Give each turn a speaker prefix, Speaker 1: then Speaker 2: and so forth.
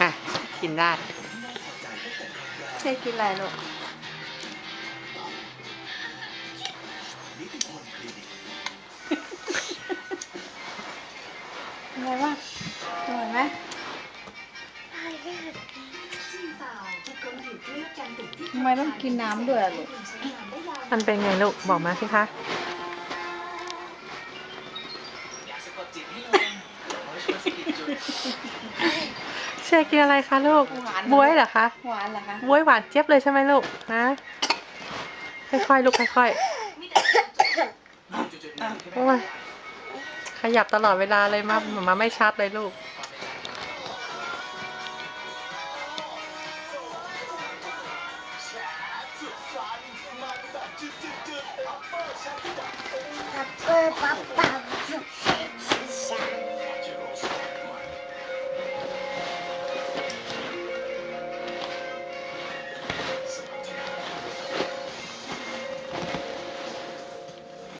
Speaker 1: อะ กินได้
Speaker 2: เช่กินอะไรลูกเป็นไงบ้างอร่อยไหมทำไมต้องกินน้ำด้วยอะลูก
Speaker 1: มันเป็นไงลูก บอกมาสิคะ เชยร์กินอะไรคะลูก
Speaker 2: หวาน
Speaker 1: บวยเหรอคะ
Speaker 2: หวานเหรอคะ
Speaker 1: บวยหวานเจี๊ยบเลยใช่ไหมลูกฮะค่อยๆลูกค่อยๆโอ้ยขยับตลอดเวลาเลยมามาไม่ชัดเลยลูก
Speaker 3: ทับเปอร์ปั๊บปั๊บ